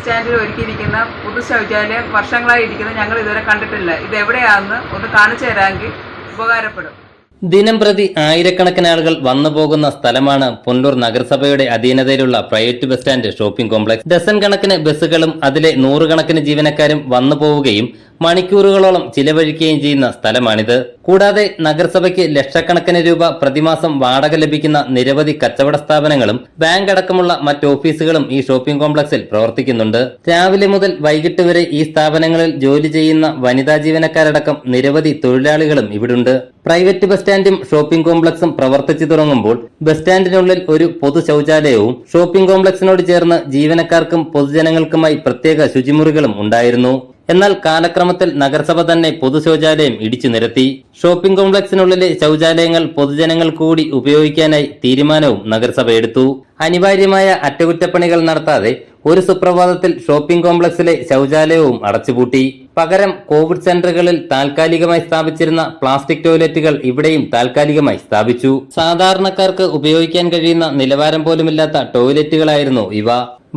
സ്റ്റാൻഡിൽ ഒരുക്കിയിരിക്കുന്ന പൊതു ശൗചാലയം വർഷങ്ങളായി ഇരിക്കുന്നത് ഞങ്ങൾ ഇതുവരെ കണ്ടിട്ടില്ല. ഇത് എവിടെയാണെന്ന് ഒന്ന് കാണിച്ചു തരാമെങ്കിൽ ഉപകാരപ്പെടും. ദിനം പ്രതി ആയിരക്കണക്കിന് ആളുകൾ വന്നു പോകുന്ന സ്ഥലമാണ് പുന്നൂർ നഗരസഭയുടെ അധീനതയിലുള്ള private bus stand shopping complex. Dozen കണക്കിന് ബസ്സുകളും അതിലെ നൂറുകണക്കിന് ജീവനക്കാരും വന്നു പോവുകയും മണിക്കൂറുകളോളം ചിലവഴിക്കുകയും ചെയ്യുന്ന സ്ഥലമാണിത്. കൂടാതെ നഗരസഭയ്ക്ക് ലക്ഷക്കണക്കിന് രൂപ പ്രതിമാസം വാടക ലഭിക്കുന്ന നിരവധി കച്ചവട സ്ഥാപനങ്ങളും ബാങ്ക് അടക്കമുള്ള മറ്റ് ഓഫീസുകളും ഈ ഷോപ്പിംഗ് കോംപ്ലക്സിൽ പ്രവർത്തിക്കുന്നുണ്ട്. രാവിലെ മുതൽ വൈകിട്ട് വരെ ഈ സ്ഥാപനങ്ങളിൽ ജോലി ചെയ്യുന്ന വനിതാ ജീവനക്കാരടക്കം നിരവധി തൊഴിലാളികളും ഇവിടുണ്ട്. പ്രൈവറ്റ് ബസ് സ്റ്റാൻഡും ഷോപ്പിംഗ് കോംപ്ലക്സും പ്രവർത്തിച്ചു തുടങ്ങുമ്പോൾ ബസ് സ്റ്റാൻഡിനുള്ളിൽ ഒരു പൊതു ശൗചാലയവും ഷോപ്പിംഗ് കോംപ്ലക്സിനോട് ചേർന്ന് ജീവനക്കാർക്കും പൊതുജനങ്ങൾക്കുമായി പ്രത്യേക ശുചിമുറികളും ഉണ്ടായിരുന്നു. എന്നാൽ കാലക്രമത്തിൽ നഗരസഭ തന്നെ പൊതു ശൗചാലയം ഇടിച്ചു നിരത്തി. ഷോപ്പിംഗ് കോംപ്ലക്സിനുള്ളിലെ ശൗചാലയങ്ങൾ പൊതുജനങ്ങൾ കൂടി ഉപയോഗിക്കാനായി തീരുമാനവും നഗരസഭ എടുത്തു. അനിവാര്യമായ അറ്റകുറ്റപ്പണികൾ നടത്താതെ ഒരു സുപ്രഭാതത്തിൽ ഷോപ്പിംഗ് കോംപ്ലക്സിലെ ശൗചാലയവും അടച്ചുപൂട്ടി. പകരം കോവിഡ് സെന്ററുകളിൽ താൽക്കാലികമായി സ്ഥാപിച്ചിരുന്ന പ്ലാസ്റ്റിക് ടോയ്ലറ്റുകൾ ഇവിടെയും താൽക്കാലികമായി സ്ഥാപിച്ചു. സാധാരണക്കാർക്ക് ഉപയോഗിക്കാൻ കഴിയുന്ന നിലവാരം പോലുമില്ലാത്ത ടോയ്ലറ്റുകളായിരുന്നു ഇവ.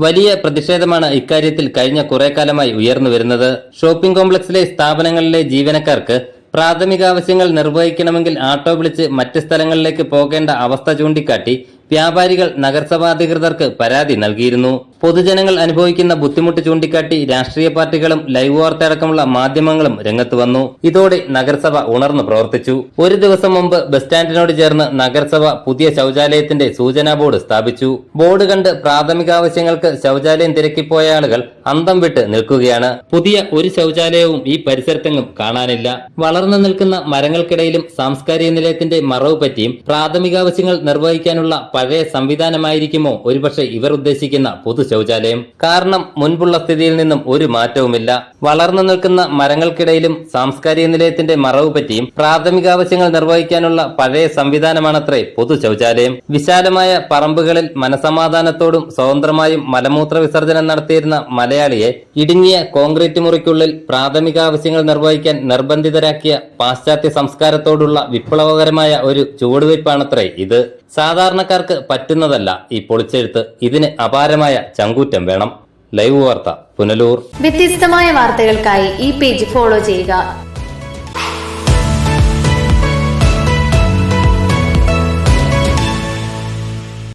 വലിയ പ്രതിഷേധമാണ് ഇക്കാര്യത്തിൽ കഴിഞ്ഞ കുറെ കാലമായി ഉയർന്നു വരുന്നത്. ഷോപ്പിംഗ് കോംപ്ലക്സിലെ സ്ഥാപനങ്ങളിലെ ജീവനക്കാർക്ക് പ്രാഥമിക ആവശ്യങ്ങൾ നിർവഹിക്കണമെങ്കിൽ ആട്ടോ വിളിച്ച് മറ്റ് സ്ഥലങ്ങളിലേക്ക് പോകേണ്ട അവസ്ഥ ചൂണ്ടിക്കാട്ടി വ്യാപാരികൾ നഗരസഭാ അധികൃതർക്ക് പരാതി നൽകിയിരുന്നു. പൊതുജനങ്ങൾ അനുഭവിക്കുന്ന ബുദ്ധിമുട്ട് ചൂണ്ടിക്കാട്ടി രാഷ്ട്രീയ പാർട്ടികളും ലൈവ് വാർത്ത അടക്കമുള്ള മാധ്യമങ്ങളും രംഗത്ത് വന്നു. ഇതോടെ നഗരസഭ ഉണർന്നു പ്രവർത്തിച്ചു. ഒരു ദിവസം മുമ്പ് ബസ് സ്റ്റാൻഡിനോട് ചേർന്ന് നഗരസഭ പുതിയ ശൌചാലയത്തിന്റെ സൂചനാ ബോർഡ് സ്ഥാപിച്ചു. ബോർഡ് കണ്ട് പ്രാഥമിക ആവശ്യങ്ങൾക്ക് ശൗചാലയം തിരക്കിപ്പോയ ആളുകൾ അന്തം വിട്ട് നിൽക്കുകയാണ്. പുതിയ ഒരു ശൌചാലയവും ഈ പരിസരത്തെങ്ങും കാണാനില്ല. വളർന്നു നിൽക്കുന്ന മരങ്ങൾക്കിടയിലും സാംസ്കാരിക നിലയത്തിന്റെ മറവ് പറ്റിയും പ്രാഥമികാവശ്യങ്ങൾ നിർവഹിക്കാനുള്ള പഴയ സംവിധാനമായിരിക്കുമോ ഒരുപക്ഷെ ഇവർ ഉദ്ദേശിക്കുന്ന പൊതു ശൗചാലയം. കാരണം മുൻപുള്ള സ്ഥിതിയിൽ നിന്നും ഒരു മാറ്റവുമില്ല. വളർന്നു നിൽക്കുന്ന മരങ്ങൾക്കിടയിലും സാംസ്കാരിക നിലയത്തിന്റെ മറവ് പറ്റിയും പ്രാഥമികാവശ്യങ്ങൾ നിർവഹിക്കാനുള്ള പഴയ സംവിധാനമാണത്രേ പൊതു ശൗചാലയം. വിശാലമായ പറമ്പുകളിൽ മനസമാധാനത്തോടും സ്വതന്ത്രമായും മലമൂത്ര വിസർജനം നടത്തിയിരുന്ന മലയാളിയെ ഇടുങ്ങിയ കോൺക്രീറ്റ് മുറിക്കുള്ളിൽ പ്രാഥമികാവശ്യങ്ങൾ നിർവഹിക്കാൻ നിർബന്ധിതരാക്കിയ പാശ്ചാത്യ സംസ്കാരത്തോടുള്ള വിപ്ലവകരമായ ഒരു ചുവടുവയ്പ്പാണത്രേ ഇത്. സാധാരണക്കാർക്ക് പറ്റുന്നതല്ല ഈ പൊളിച്ചെഴുത്ത്. ഇതിന് അപാരമായ ചങ്കൂറ്റം വേണം. ലൈവ് വാർത്ത പുനലൂർ. വ്യത്യസ്തമായ വാർത്തകൾക്കായി ഈ പേജ് ഫോളോ ചെയ്യുക.